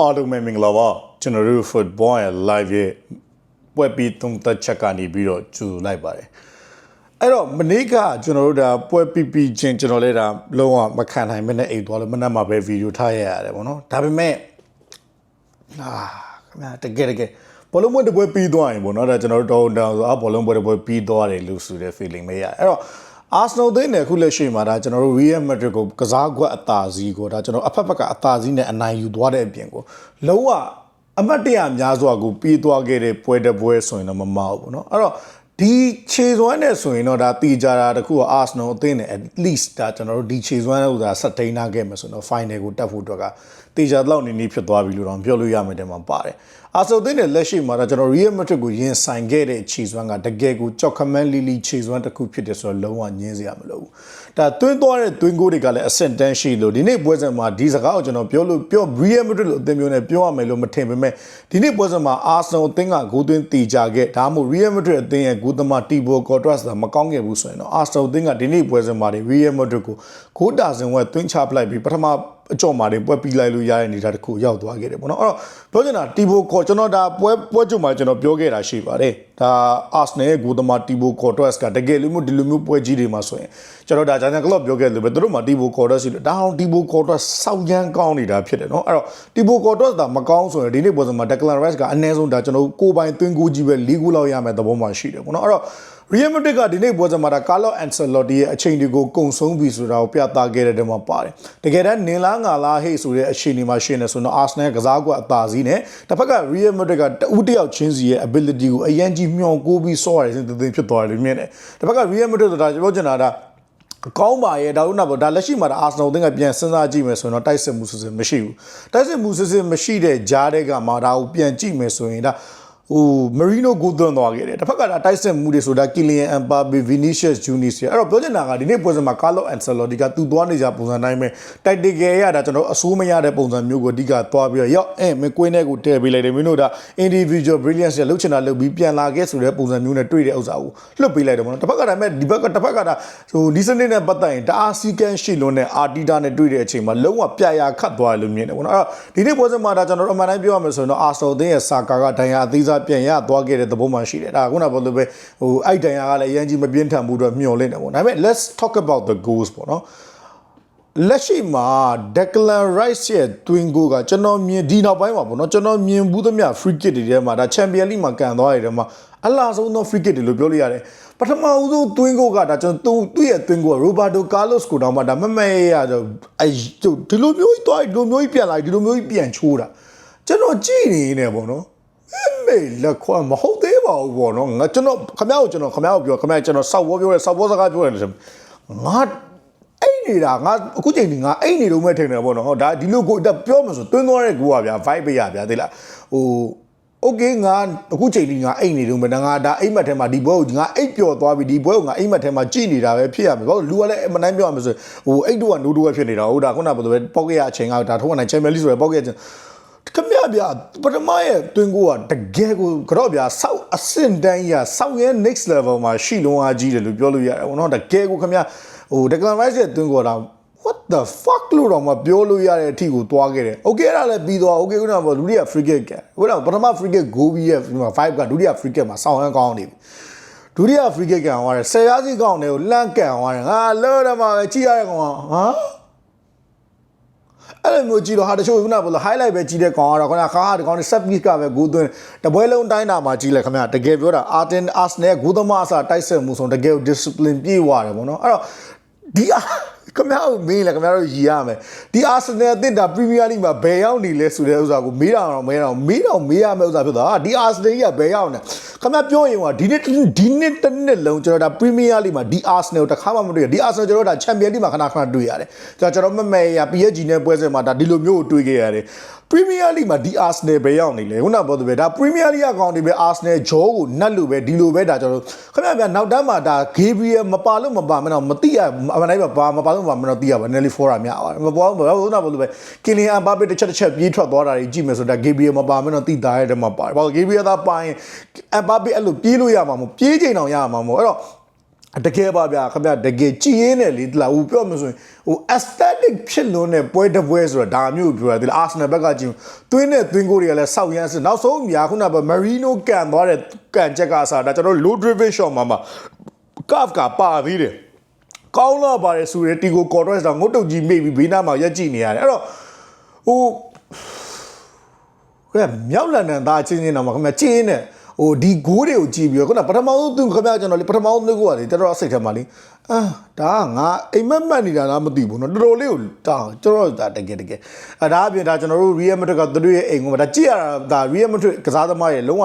အားလုံးပဲမင်္ဂလာပါကျွန်တော်တို့ football ရဲ့ live ရဲ့ပွဲပြီးသုံးသက်ချက်ကနေပြီးတော့ကြိုလိုက်ပါတယ်အဲ့တော့မနေ့ကကျွန်တော်တို့ဒါပွဲပြီးပြီးချင်းကျွန်တော်လည်းဒါလုံးဝမခံနိုင်မနဲ့အိတ်သွားလို့မနေ့မှပဲဗီဒီယိုထားရရတယ်ပေါ့နော်ဒါပေမဲ့အာခင်ဗျာတကယ်တကယ်ဘောလုံးပွဲတစ်ပွဲပြီးသွားရင်ပေါ့နော်ဒါကျွန်တော်တို့တောင်းတောင်းဆိုအာဘောလုံးပွဲတစ်ပွဲပြီးသွားတယ်လို့ဆိုတဲ့ feeling မရအဲ့တော့ Arsenal သိနေအခုလက်ရှိမှာဒါကျွန်တော်တို့ Real Madrid ကိုကစားကွက်အသာစီးကိုဒါကျွန်တော်အဖက်ဖက်ကအသာစီးနဲ့အနိုင်ယူသွားတဲ့အပြင်ကိုလုံးဝအမတ်တရများစွာကိုပြီးသွားခဲ့တဲ့ပွဲတစ်ပွဲဆိုရင်တော့မမဟုတ်ဘူးเนาะအဲ့တော့ ဒီခြေစွမ်းနဲ့ဆိုရင်တော့ဒါတီကြတာတခုက Arsenal အသင်းနဲ့ at least ဒါကျွန်တော်တို့ဒီခြေစွမ်းလို့ဒါဆက်တိန်နာခဲ့မှာဆိုတော့ final ကိုတက်ဖို့အတွက်ကတီကြတော့နေနေဖြစ်သွားပြီလို့တော့ပြောလို့ရမယ်တဲ့မှာပါတယ်အာဆိုသင်းနဲ့လက်ရှိမှာတော့ကျွန်တော် Real Madrid ကိုရင်ဆိုင်ခဲ့တဲ့ခြေစွမ်းကတကယ်ကိုကြောက်ခမန်းလီလီခြေစွမ်းတစ်ခုဖြစ်တယ်ဆိုတော့လုံးဝညင်းစရာမလိုဘူးဒါတွင်းသွားတဲ့တွင်းကိုတွေကလည်းအဆင့်တန်းရှိလို့ဒီနေ့ပွဲစဉ်မှာဒီစကားကိုကျွန်တော်ပြောလို့ပြော Real Madrid လို့အသင်းမျိုးနဲ့ပြောရမယ်လို့မထင်ပေမဲ့ဒီနေ့ပွဲစဉ်မှာ Arsenal အသင်းကဂိုးသွင်းတီကြခဲ့ဒါမှမဟုတ် Real Madrid အသင်းရဲ့ဂိုးသမား Thibaut Courtois ကမကောင်းခဲ့ဘူးဆိုရင်တော့ Arsenal အသင်းကဒီနေ့ပွဲစဉ်မှာ Real Madrid ကိုဂိုးတာစင်ဝက်သွင်းချပလိုက်ပြီးပထမ အကြော်မာတွေပွဲပြီးလိုက်လို့ရတဲ့အနေအထားတစ်ခုရောက်သွားခဲ့တယ်ပေါ့နော်အဲ့တော့ပြောချင်တာတီဘိုကောကျွန်တော်ဒါပွဲပွဲကြုံမှာကျွန်တော်ပြောခဲ့တာရှိပါတယ်ဒါအာဆနယ်ရဲ့ဂိုသမာတီဘိုကော်တွက်စ်ကတကယ်လို့မျိုးဒီလိုမျိုးပွဲကြီးတွေမှာဆိုရင်ကျွန်တော်ဒါဂျန်ဂျန်ကလော့ပြောခဲ့လို့ပဲသူတို့မှာတီဘိုကော်တွက်စ်ရှိလို့ဒါအောင်တီဘိုကော်တွက်စောက်ရမ်းကောင်းနေတာဖြစ်တယ်နော်အဲ့တော့တီဘိုကော်တွက်စ်ဒါမကောင်းဆိုရင်ဒီနေ့ပွဲစဉ်မှာဒက်ကလန်ရက်စ်ကအနည်းဆုံးဒါကျွန်တော်ကိုပိုင်သွင်းကိုကြီးပဲ၄ခုလောက်ရမယ်သဘောမှရှိတယ်ပေါ့နော်အဲ့တော့ Real Madrid ကဒီနေ့ပွဲစဉ်မှာဒါကာလော့အန်ဆယ်လော်တီရဲ့အချိန်တွေကိုကုံဆုံးပြီဆိုတာကိုပြသခဲ့တဲ့တည်းမှာပါတယ်။တကယ်တမ်းနင်လားငါလားဟေ့ဆိုတဲ့အချိန်ဒီမှာရှင်းနေဆိုတော့ Arsenal ကစားကွက်အသာစီးနဲ့တစ်ဖက်က Real Madrid ကတဦးတစ်ယောက်ချင်းစီရဲ့ ability ကိုအရင်ကြီးမျှော်ကိုးပြီးစောရတယ်စဉ်သင်ဖြစ်သွားတယ်လို့မြင်တယ်။တစ်ဖက်က Real Madrid ဆိုတာပြောချင်တာဒါကောင်းပါရဲ့ဒါတို့နောက်ဒါလက်ရှိမှာဒါအာဆနယ်အသင်းကပြန်စဉ်းစားကြည့်မယ်ဆိုရင်တော့တိုက်စစ်မှုစစ်စစ်မရှိဘူးတိုက်စစ်မှုစစ်စစ်မရှိတဲ့ကြားတဲ့ကမှဒါကိုပြန်ကြည့်မယ်ဆိုရင်ဒါ ဟိုမရီနိုကိုသွန်းသွားခဲ့တယ်တစ်ဖက်ကဒါတိုက်စစ်မှုတွေဆိုတာကီလီယန်အမ်ပါဘီဗီနီရှက်ဂျူနီစီအဲ့တော့ပြောချင်တာကဒီနေ့ပွဲစဉ်မှာကာလော့အန်ဆယ်လော်ဒီကသူသွားနေကြပုံစံတိုင်းပဲတိုက်တကယ်ရတာကျွန်တော်အဆိုးမရတဲ့ပုံစံမျိုးကိုအဓိကသွားပြီးတော့ရောက်အဲမကွင်းထဲကိုတည့်ပေးလိုက်တယ်မင်းတို့ဒါ individual brilliance နဲ့လှုပ်ချင်တာလှုပ်ပြီးပြန်လာခဲ့ဆိုတဲ့ပုံစံမျိုးနဲ့တွေ့တဲ့ဥစ္စာကိုလွတ်ပေးလိုက်တယ်ပေါ့နော်တစ်ဖက်ကဒါပေမဲ့ဒီဘက်ကတစ်ဖက်ကဒါဟိုဒီစနစ်နဲ့ပတ်သက်ရင်တအားစီကန်းရှိလွန်းတဲ့အာတီတာနဲ့တွေ့တဲ့အချိန်မှာလုံးဝပြရာခတ်သွားတယ်လို့မြင်တယ်ပေါ့နော်အဲ့တော့ဒီနေ့ပွဲစဉ်မှာဒါကျွန်တော်တို့အမှန်တိုင်းပြောရမယ်ဆိုရင်တော့အာဆော်သင်းရဲ့စာကာကဒဏ်ရာအသေးစားပြန်ရသွားခဲ့တဲ့သဘောမှရှိတယ်ဒါခုနကပြောလို့ပဲဟိုအဲ့ဒဏ်ရာကလည်းအရင်ကြီးမပြင်းထန်မှုတော့မျှော်လင့်တယ်ပေါ့ဒါပေမဲ့ let's talk about the goals ပေါ့နော်လက်ရှိမှာ Declan Rice ရဲ့ twin goal ကကျွန်တော်မြင်ဒီနောက်ပိုင်းမှာပေါ့နော်ကျွန်တော်မြင်ဘူးသမျှ free kick တွေထဲမှာဒါ Champion League မှာကန်သွားရတဲ့မှာအလားဆုံးသော free kick တွေလို့ပြောလို့ရတယ်ပထမဦးဆုံး twin goal ကဒါကျွန်တော်သူ့ရဲ့ twin goal က Roberto Carlos ကိုတောင်မှဒါမမဲရတော့အဲဒီလိုမျိုးကြီးသွားဒီလိုမျိုးကြီးပြန်လာဒီလိုမျိုးကြီးပြန်ချိုးတာကျွန်တော်ကြည့်နေနေပေါ့နော် မေလက်ခွမဟုတ်သေးပါဘူးပေါ့နော်ငါကျွန်တော်ခမ ्या ကိုကျွန်တော်ခမ ्या ကိုပြောခမ ्या ကျွန်တော်စောက်ဘောပြောရဲစောက်ဘောစကားပြောရတယ်ငါအိတ်နေတာငါအခုချိန်ဒီငါအိတ်နေလို့မဲ့ထင်တယ်ပေါ့နော်ဒါဒီလိုကိုတက်ပြောမှဆိုတွင်းသွားတဲ့ကိုကဗျာ vibe ပေးရဗျာသိလားဟိုโอเคငါအခုချိန်ဒီငါအိတ်နေလို့မဲ့ငါဒါအိတ်မက်ထဲမှာဒီဘွဲကိုငါအိတ်ပျော်သွားပြီဒီဘွဲကိုငါအိတ်မက်ထဲမှာကြည်နေတာပဲဖြစ်ရမယ်ဘာလို့လူကလည်းအမနိုင်ပြောရမယ်ဆိုဟိုအိတ်တို့ကနိုးတို့ပဲဖြစ်နေတာဟုတ်ဒါခုနကဘယ်လိုပဲပောက်ကရအချိန်ကဒါထုံးနိုင်ချန်ပီယံလိဆိုရယ်ပောက်ကရချင်း ခမရဗျာပထမရဲ့တွင်းကိုကတကယ်ကိုကတော့ဗျာစောက်အဆင့်တန်းရစောက်ရဲ့ next level မှာရှိလုံးအားကြီးတယ်လို့ပြောလို့ရတယ်ဘောနော်တကယ်ကိုခမရဟို Declan Rice ရဲ့တွင်းကိုတော့ what the fuck လို့တော့မပြောလို့ရတဲ့အထိကိုသွားခဲ့တယ်။ Okay အဲ့ဒါလည်းပြီးသွား Okay ခုနကဒုတိယ free kick ကခုနကပထမ free kick goal ပြီးရဲ့5ကဒုတိယ free kick မှာစောင်းရမ်းကောင်းနေပြီ။ဒုတိယ free kick ကန်သွားတယ်ဆယ်ရာစီကောင်းတယ်ကိုလှမ်းကန်သွားတယ်ငါလောတော့မှပဲကြည့်ရတဲ့ကောင်ကဟာအဲ့ လိုမျိုးကြည့်တော့ဟာတချို့ခုနကဘယ်လို highlight ပဲကြည့်တဲ့ကောင်ကတော့ခုနကခါဒီကောင်တွေ set piece ကပဲဂိုးသွင်းတပွဲလုံးတိုင်းတာမှာကြည့်လိုက်ခင်ဗျာတကယ်ပြောတာ Arten Arsenal ဂိုးသမားအစားတိုက်ဆက်မှုဆုံးတကယ် discipline ပြည့်ဝတယ်ပေါ့နော်အဲ့တော့ဒီ ခင်ဗျားတို့မေးလဲခင်ဗျားတို့ရည်ရမယ်ဒီအာဆင်နယ်အသင်းဒါပရီးမီးယားလိမှာဘယ်ရောက်နေလဲဆိုတဲ့ဥစ္စာကိုမေးတာတော့မေးတာတော့မေးတော့မေးရမယ့်ဥစ္စာဖြစ်သွားဒီအာဆင်နယ်ကြီးကဘယ်ရောက်နေခင်ဗျားပြောရင်ကဒီနေ့ဒီနေ့တစ်နှစ်လုံးကျွန်တော်ဒါပရီးမီးယားလိမှာဒီအာဆင်နယ်ကိုတစ်ခါမှမတွေ့ရဒီအာဆင်နယ်ကျွန်တော်ဒါချန်ပီယံလိမှာခဏခဏတွေ့ရတယ်ကျွန်တော်ကျွန်တော်မမဲရ PSG နဲ့ပွဲစဉ်မှာဒါဒီလိုမျိုးကိုတွေ့ခဲ့ရတယ်ပရီးမီးယားလိမှာဒီအာဆင်နယ်ပဲရောက်နေလေခုနကပြောသူပဲဒါပရီးမီးယားလိအကောင်တွေပဲအာဆင်နယ်ဂျောကိုနတ်လို့ပဲဒီလိုပဲဒါကျွန်တော်ခင်ဗျားနောက်တန်းမှာဒါဂေဘရီယယ်မပါလို့မပါမတော့မသိရအမှန်တိုင်းပါမပါလို့မပါမတော့သိရပါနယ်လီဖောရာများပါတယ်မပေါ်ဘူးဘာလို့နာဘလို့ပဲကီလီယန်အဘာပေတစ်ချက်တစ်ချက်ပြေးထွက်သွားတာကြီးကြည့်မယ်ဆိုတာဂေဘရီယယ်မပါမတော့သိတာရဲ့တည်းမှာပါတယ်ဘာလို့ဂေဘရီယယ်သားပါရင်အဘာပေအဲ့လိုပြေးလို့ရမှာမဟုတ်ပြေးချိန်အောင်ရမှာမဟုတ်အဲ့တော့တကယ်ပါဗျာခင်ဗျတကယ်ကြည်ရင်းနဲ့လေတလားဟိုပြောမှဆိုရင်ဟို aesthetic ဖြစ်လွန်းတဲ့ပွဲတစ်ပွဲဆိုတာဒါမျိုးပြောရတယ် Arsenal ဘက်ကကြည့်သွင်းတဲ့သွင်းကိုတွေကလည်းစောက်ရမ်းစစ်နောက်ဆုံးညာခုနက Marino ကန်သွားတဲ့ကန်ချက်ကစားဒါကျွန်တော် low driven shot မှာမှာ curve ကပါသေးတယ် ကောင်းလာပါတယ်ဆိုရယ်တီကို corridor တော့ငုတ်တုတ်ကြီးမိပြီးဘေးနားမှာရက်ကြည့်နေရတယ်အဲ့တော့ဟိုခင်ဗျမြောက်လန်ဒန်သားချင်းချင်းတော့မှခင်ဗျချင်းနဲ့ဟိုဒီဂိုးတွေကိုကြည့်ပြီးတော့ခုနပထမဆုံးသူခင်ဗျကျွန်တော်လေပထမဆုံးသူကလေတော်တော်စိတ်ထဲမှာလေအာဒါကငါအိမ်မက်မက်နေတာလားမသိဘူးနော်တော်တော်လေးကိုဒါကျွန်တော်ဒါတကယ်တကယ်အဲဒါအပြင်ဒါကျွန်တော်တို့ Real Madrid ကသူတို့ရဲ့အိမ်ကဒါကြည့်ရတာဒါ Real Madrid ကစားသမားရဲ့လုံးဝ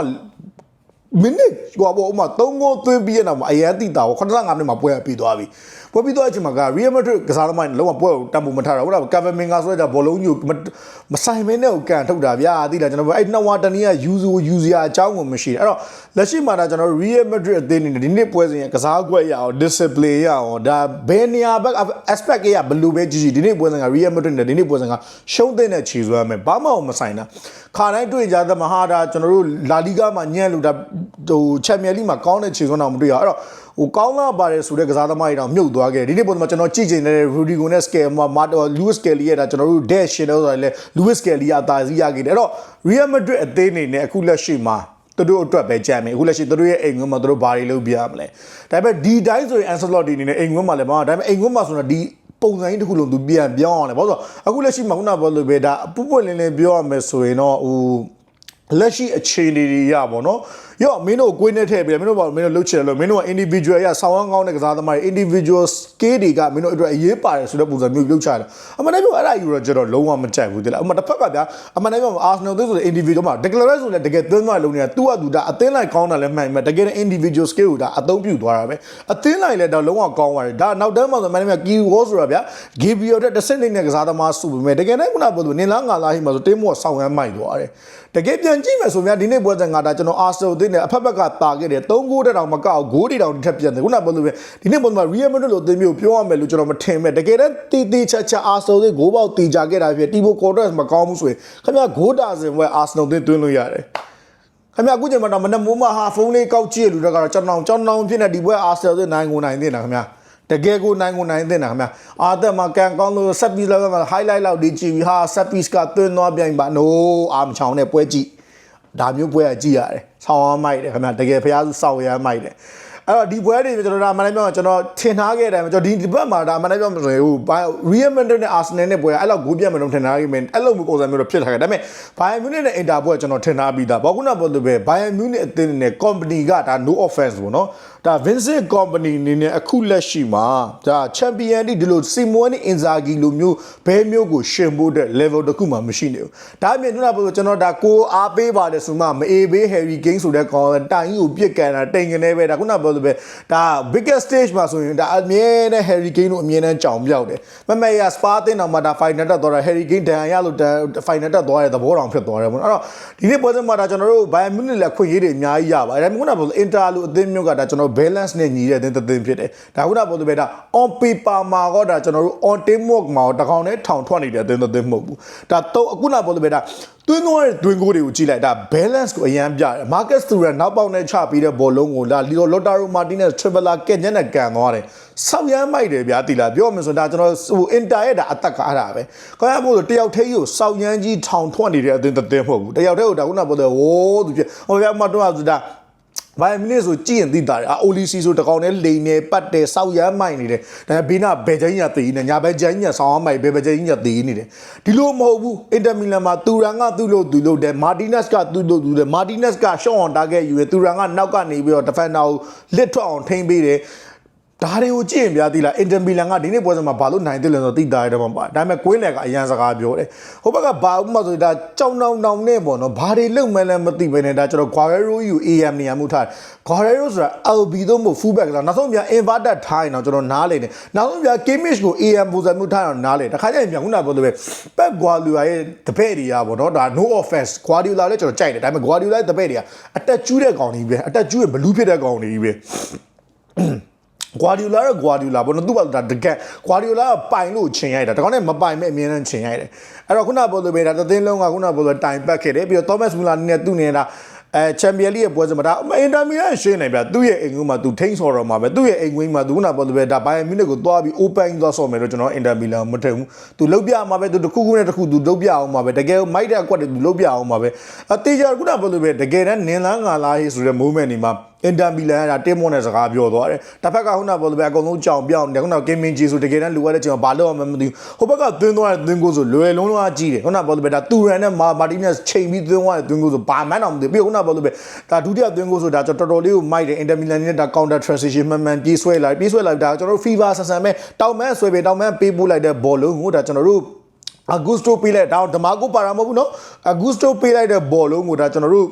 မိနစ်ဟိုပေါ့ဥမာ3ဂိုးသွင်းပြီးရတော့အရန်တိတာကို85မိနစ်မှာပွဲရပြီးသွားပြီ ပွဲပြီးသွားတဲ့အချိန်မှာက Real Madrid ကစားသမားလုံးဝပွဲကိုတံပိုးမထားတာဟုတ်လား Kevin Minga ဆိုတဲ့ဘောလုံးညိုမဆိုင်မင်းနဲ့ကိုကန်ထုတ်တာဗျာသိလားကျွန်တော်အဲ့နှစ်ဝါတနည်းက use ကို use ရအကြောင်းကိုမရှိတယ်အဲ့တော့လက်ရှိမှာဒါကျွန်တော် Real Madrid အသင်းနေဒီနေ့ပွဲစဉ်ကစားကွက်ရအောင် discipline ရအောင်ဒါဘယ်နေရာဘက် aspect ရဘယ်လိုပဲကြည့်ကြည့်ဒီနေ့ပွဲစဉ်က Real Madrid နဲ့ဒီနေ့ပွဲစဉ်ကရှုံးတဲ့နဲ့ခြေစွမ်းမယ်ဘာမှမဆိုင်တာခါတိုင်းတွေ့ကြတဲ့မဟာဒါကျွန်တော်တို့လာလီဂါမှာညံ့လို့ဒါဟိုချန်ပီယံလိမှာကောင်းတဲ့ခြေစွမ်းတော့မတွေ့ရအဲ့တော့ ဟိုကောင်းလာပါတယ်ဆိုတဲ့ကစားသမားတွေတော့မြုပ်သွားခဲ့တယ်ဒီနေ့ပုံမှာကျွန်တော်ကြည့်ချင်တဲ့ Rudigo နဲ့ Scale မှာ Marto Luis Kelly ရဲ့ဒါကျွန်တော်တို့ dash ရှင်လို့ဆိုရင်လေ Luis Kelly အသာစီးရခဲ့တယ်အဲ့တော့ Real Madrid အသင်းအနေနဲ့အခုလက်ရှိမှာသူတို့အတွက်ပဲကြံမယ်အခုလက်ရှိသူတို့ရဲ့အိမ်ကွင်းမှာသူတို့ဘာတွေလုပ်ပြရမလဲဒါပေမဲ့ဒီတိုင်းဆိုရင် Ancelotti အနေနဲ့အိမ်ကွင်းမှာလည်းဘာဒါပေမဲ့အိမ်ကွင်းမှာဆိုတော့ဒီပုံစံကြီးတစ်ခုလုံးသူပြန်ပြောင်းအောင်လေဘာလို့ဆိုအခုလက်ရှိမှာခုနကပြောလို့ပဲဒါပုပွလင်းလင်းပြောရမယ်ဆိုရင်တော့ဟိုလက်ရှိအခြေအနေတွေရပါတော့ရော့မင်းတို့ကိုကိုင်းနဲ့ထည့်ပြီးမင်းတို့ဘာမင်းတို့လှုပ်ချင်တယ်လို့မင်းတို့က individual ရဆောင်းအောင်ကောင်းတဲ့ကစားသမားတွေ individual skill တွေကမင်းတို့အတွက်အရေးပါတယ်ဆိုတဲ့ပုံစံမျိုးလှုပ်ချတယ်အမှန်တကယ်ပြောအဲ့ဒါယူတော့ကျတော့လုံးဝမကြိုက်ဘူးတိလားအမှန်တစ်ဖက်ကဗျာအမှန်တကယ်ပြော Arsenal သိဆိုတဲ့ individual မှာ declare ဆိုတဲ့တကယ်သွင်းသွားလုံးနေတာ तू က तू ဒါအသင်းလိုက်ကောင်းတာလည်းမှန်မှန်တကယ် individual skill ကိုဒါအသုံးပြုသွားတာပဲအသင်းလိုက်လည်းတော့လုံးဝကောင်းသွားတယ်ဒါနောက်တန်းမှာဆိုမှန်တယ် key wall ဆိုတာဗျာ Gabriel တဲ့တစ်စက်နေတဲ့ကစားသမားစုပေမဲ့တကယ်တမ်းခုနကပြောလို့နင်လားငါလားဟိမှာဆိုတင်းမော့ဆောင်းရမ်းမိုက်သွားတယ်တကယ်ပြန်ကြည့်မယ်ဆိုများဒီနေ့ပွဲစဉ်ကဒါကျွန်တော် Arsenal သိနေအဖက်ဖက်ကတာခဲ့တယ်3ဂိုးတက်တောင်မကောက်ဂိုးတွေတောင်ထပ်ပြန်တယ်ခုနကပြောလို့ပဲဒီနေ့ပွဲမှာ Real Madrid လို့အသင်းမျိုးပြောရမယ်လို့ကျွန်တော်မထင်မဲ့တကယ်တမ်းတီတီချာချာ Arsenal သိဂိုးပေါက်တီကြခဲ့တာဖြစ်တီဘိုကော်ဒရက်မကောင်းဘူးဆိုရင်ခင်ဗျာဂိုးတာစင်ပွဲ Arsenal သိသွင်းလို့ရတယ်ခင်ဗျာအခုချိန်မှာတော့မနက်မိုးမဟာဖုန်းလေးကောက်ကြည့်ရလူတွေကတော့ကျွန်တော်ကျွန်တော်ဖြစ်နေဒီပွဲ Arsenal သိနိုင်ကိုနိုင်နေတာခင်ဗျာတကယ်ကိုနိုင်ကိုနိုင်တဲ့နာခင်ဗျာအာသက်မှာကန်ကောင်းလို့ဆက်ပီးလောက်မှာ highlight လောက်ဒီကြည့်ပြီးဟာဆက်ပီးကသွင်းသွားပြန်ပါ no အာမချောင်းနဲ့ပွဲကြည့် ဒါမျိုးပွဲကကြည့်ရတယ်ဆောင်းရမိုက်တယ်ခင်ဗျာတကယ်ဖျားစုစောက်ရမ်းမိုက်တယ်အဲ့တော့ဒီပွဲတွေကျွန်တော်ဒါအမှန်တမ်းပြောကျွန်တော်ထင်ထားခဲ့တယ်ကျွန်တော်ဒီဒီဘက်မှာဒါအမှန်တမ်းပြောမဆိုရင်ဟို Real Madrid နဲ့ Arsenal နဲ့ပွဲအဲ့လောက်ဂိုးပြတ်မလို့ထင်ထားခဲ့မယ်အဲ့လိုမျိုးပုံစံမျိုးတော့ဖြစ်ထားခဲ့ဒါပေမဲ့ Bayern Munich နဲ့ Inter ပွဲကျွန်တော်ထင်ထားပြီးသားဘာခုနပြောလို့ပဲ Bayern Munich အသင်းနဲ့ company ကဒါ no offense ပေါ့နော် ဒါ Vincent company အနေနဲ့အခုလက်ရှိမှာဒါ champion တိဒီလို Simone Inzaghi လိုမျိုးဘဲမျိုးကိုရှင်ဖို့တဲ့ level တခုမှမရှိနေဘူးဒါအပြင်ခုနပြောကျွန်တော်ဒါကိုအားပေးပါတယ်ဆိုမှမအေးဘေး Harry Kane ဆိုတဲ့ကောင်တိုင်ကြီးကိုပြစ်ကန်တာတိန်ကနေပဲဒါခုနပြောလို့ပဲဒါ biggest stage မှာဆိုရင်ဒါအမြဲတမ်း Harry Kane တို့အမြဲတမ်းကြောင်ပြောက်တယ်မမေရ Spa တင်တော့မှဒါ final တက်သွားတာ Harry Kane ဒဏ်ရာရလို့ final တက်သွားတဲ့သဘောတောင်ဖြစ်သွားတယ်ပေါ့နော်အဲ့တော့ဒီနေ့ပွဲစဉ်မှာဒါကျွန်တော်တို့ Bayern Munich လည်းခွင့်ရေးတွေအများကြီးရပါတယ်ဒါပေမဲ့ခုနပြောလို့ Inter လို့အသင်းမျိုးကဒါကျွန်တော် balance နဲ့ညီတဲ့သင်းသင်းဖြစ်တယ်ဒါခုနပြောလို့ပဲဒါ on paper မှာတော့ဒါကျွန်တော်တို့ on teamwork မှာတော့တကောင်နဲ့ထောင်ထွက်နေတဲ့အသင်းသင်းမဟုတ်ဘူးဒါတော့အခုနပြောလို့ပဲဒါတွင်းသွားတဲ့တွင်းကိုတွေကိုကြည့်လိုက်ဒါ balance ကိုအရန်ပြတယ် Marcus Thuram နောက်ပေါက်နဲ့ချပြီးတဲ့ဘောလုံးကိုဒါ Leo Lautaro Martinez Triple ကက်ညက်နဲ့ကန်သွားတယ်ဆောက်ရမ်းမိုက်တယ်ဗျာတီလာပြောမှဆိုဒါကျွန်တော်ဟို Inter ရဲ့ဒါအသက်ကအဲ့ဒါပဲခေါင်းရမို့လို့တယောက်သေးကြီးကိုဆောက်ရမ်းကြီးထောင်ထွက်နေတဲ့အသင်းသင်းမဟုတ်ဘူးတယောက်သေးကိုဒါခုနပြောတဲ့ဝိုးသူဖြစ်ဟိုဗျာမတော့ဆိုတာ ဘိုင်မိနစ်ဆိုကြည့်ရင်သိတာတယ်အာအိုလီစီဆိုတကောင်နဲ့လိန်နေပတ်တယ်စောက်ရမ်းမိုက်နေတယ်ဒါပေမဲ့ဘေးနာဘယ်ချင်းညာတည်နေညာဘယ်ချင်းညာဆောင်းမိုက်ဘယ်ဘယ်ချင်းညာတည်နေတယ်ဒီလိုမဟုတ်ဘူးအင်တာမီလန်မှာတူရန်ကသူ့လို့သူလို့တယ်မာတီနက်စ်ကသူ့လို့သူတယ်မာတီနက်စ်ကရှော့အောင်တားခဲ့ယူတယ်တူရန်ကနောက်ကနေပြီးတော့ဒီဖန်ဒါကိုလစ်ထွက်အောင်ထိန်းပေးတယ် ဒါတွေကိုကြည့်ရင်ဗျာတိလားအင်တာမီလန်ကဒီနေ့ပွဲစဉ်မှာဘာလို့နိုင်တယ်လဲဆိုတော့သိတာရတဲ့မှာပါဒါပေမဲ့ကွင်းလယ်ကအရန်စကားပြောတယ်ဟိုဘက်ကဘာဥမှဆိုဒါကြောင်တောင်တောင်နဲ့ပေါ့နော်ဘာတွေလုံမဲလဲမသိဘဲနဲ့ဒါကျွန်တော် Guerrero ယူ AM နေရာမှုထားတယ် Guerrero ဆိုတာ LB သို့မဟုတ် fullback လားနောက်ဆုံးပြန် inverted ထားရင်တော့ကျွန်တော်နားလေတယ်နောက်ဆုံးပြန် Kimmich ကို AM ပုံစံမျိုးထားအောင်နားလေတခါကျရင်ပြန်ခုနကပြောလို့ပဲ Pep Guardiola ရဲ့တပည့်တွေကပေါ့နော်ဒါ no offense Guardiola လည်းကျွန်တော်ကြိုက်တယ်ဒါပေမဲ့ Guardiola ရဲ့တပည့်တွေကအတက်ကျူးတဲ့ကောင်တွေပဲအတက်ကျူးရဲ့ဘလူးဖြစ်တဲ့ကောင်တွေပဲ ကွာဒီယိုလာတော့ကွာဒီယိုလာဘောနော်သူ့ဘာဒါတကက်ကွာဒီယိုလာကပိုင်လို့ချင်ရိုက်တာဒါကောင်နဲ့မပိုင်မဲ့အမြင်နဲ့ချင်ရိုက်တယ်အဲ့တော့ခုနပြောလို့ပဲဒါသင်းလုံးကခုနပြောလို့တိုင်ပတ်ခဲ့တယ်ပြီးတော့ Thomas Muller နဲ့သူ့နေတာအဲချန်ပီယံလိရဲ့ပွဲစဉ်မှာဒါအင်တာမီလန်ရှင်းနေဗျသူ့ရဲ့အိမ်ကွင်းမှာသူထိန်းဆော်တော့မှာပဲသူ့ရဲ့အိမ်ကွင်းမှာသူကနာပေါ်တယ်ပဲဒါဘိုင်ယန်မြူနစ်ကိုသွားပြီး open သွားဆော်မယ်လို့ကျွန်တော်အင်တာမီလန်မထင်ဘူးသူလုတ်ပြမှာပဲသူတစ်ခုခုနဲ့တစ်ခုသူလုတ်ပြအောင်မှာပဲတကယ်မိုက်တဲ့အကွက်တွေသူလုတ်ပြအောင်မှာပဲအတေးကြခုနပေါ်တယ်ပဲတကယ်တမ်းနင်လန်းငါလားဟေးဆိုတဲ့ moment ဒီမှာအင်တာမီလန်ကဒါတင်းမွန်တဲ့စကားပြောသွားတယ်တစ်ဖက်ကခုနပေါ်တယ်ပဲအကုန်လုံးကြောင်ပြောင်းတယ်ခုနကင်မင်ဂျီဆိုတကယ်တမ်းလူရတဲ့ချိန်မှာဘာလို့မှမသိဘူးဟိုဘက်ကသွင်းသွားတဲ့သွင်းကိုဆိုလွယ်လုံးလုံးအကြီးတယ်ခုနပေါ်တယ်ပဲဒါတူရန်နဲ့မာမာတီနက်ချိန်ပြီးသွင်းသွားတဲ့သွင်းကိုဆိုဘာမှန်းတော့မသိဘူးပြီးခုနပေါ်တယ်ပဲဒါဒုတိယသွင်းကိုဆိုဒါကျွန်တော်တော်တော်လေးကိုမိုက်တယ်အင်တာမီလန်နဲ့ဒါ counter transition မှန်မှန်ပြေးဆွဲလိုက်ပြေးဆွဲလိုက်ဒါကျွန်တော်တို့ fever ဆန်ဆန်ပဲတောင်မန်းဆွဲပေးတောင်မန်းပေးပို့လိုက်တဲ့ဘောလုံးကိုဒါကျွန်တော်တို့အဂုစတိုပေးလိုက်ဒါဓမာကိုပါတာမဟုတ်ဘူးเนาะအဂုစတိုပေးလိုက်တဲ့ဘောလုံးကိုဒါကျွန်တော်တို့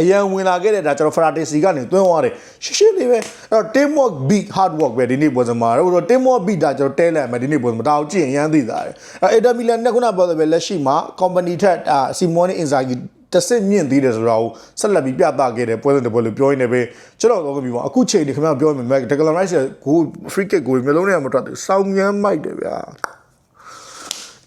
အရန်ဝင်လာခဲ့တဲ့ဒါကျွန်တော်ဖရာတီစီကနေတွင်းသွားတယ်ရှင်းရှင်းလေးပဲအဲ့တော့ team work beat hard work ပဲဒီနေ့ပွဲစဉ်မှာတော့ team work beat ဒါကျွန်တော်တဲလန်မယ်ဒီနေ့ပွဲစဉ်မှာဒါကိုကြည့်ရင်ရမ်းသိတာတယ်အဲ့အက်တာမီလန်နဲ့ခုနပြောတယ်ပဲလက်ရှိမှာ company ထက်အာစီမိုနီအင်ဇာဂီတဆင့်မြင့်သေးတယ်ဆိုတာကိုဆက်လက်ပြီးပြသခဲ့တဲ့ပွဲစဉ်တစ်ပွဲလို့ပြောရင်းနဲ့ပဲကျွန်တော်တော့ပြီးပါအခုချိန်ဒီခင်ဗျားပြောရင်မဲ့ Declan Rice ကို free kick ကိုမျိုးလုံးနဲ့မထွက်ဘူးစောင်းငမ်းမိုက်တယ်ဗျာ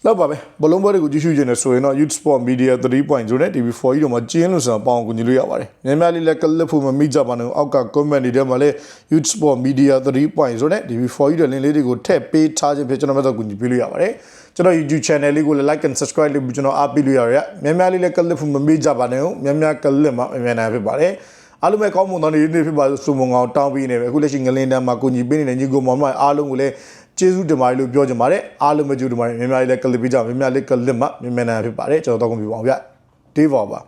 လောက်ပါပဲဘလုံးပွဲတွေကိုကြည့်ရှုခြင်းနဲ့ဆိုရင်တော့ Youth Sport Media 3.0နဲ့ TV4 ကြီးတို့မှာကျင်းလို့ဆိုတာပေါအောင်ကူညီလို့ရပါတယ်။များများလေးလက်ကလစ်ဖို့မမိကြပါနဲ့အောက်က comment တွေထဲမှာလည်း Youth Sport Media 3.0နဲ့ TV4 ကြီးတို့လင်းလေးတွေကိုထည့်ပေးထားခြင်းဖြစ်ကျွန်တော်မဲ့တော့ကူညီပေးလို့ရပါတယ်။ကျွန်တော် YouTube channel လေးကိုလည်း like and subscribe လုပ်ပြီးကျွန်တော်အားပေးလို့ရရ။များများလေးလက်ကလစ်ဖို့မမိကြပါနဲ့များများကလစ်မှာအမြန်နိုင်ဖြစ်ပါတယ်။အားလုံးပဲကောင်းမွန်သောနေ့နေ့ဖြစ်ပါစို့မုံအောင်တောင်းပေးနေပဲအခုလက်ရှိငလင်းတန်းမှာကူညီပေးနေတဲ့ညီကိုမောင်မောင်အားလုံးကိုလည်း ကျေးဇူးတင်ပါတယ်လို့ပြောချင်ပါတယ်အားလုံးပဲကျေးဇူးတင်ပါတယ်များများလေးလည်းကလစ်ပေးကြများများလေးကလစ်မှမြန်မြန်နိုင်ဖြစ်ပါတယ်ကျွန်တော်တော့ကုန်ပြပါအောင်ဗျဒေးပါပါ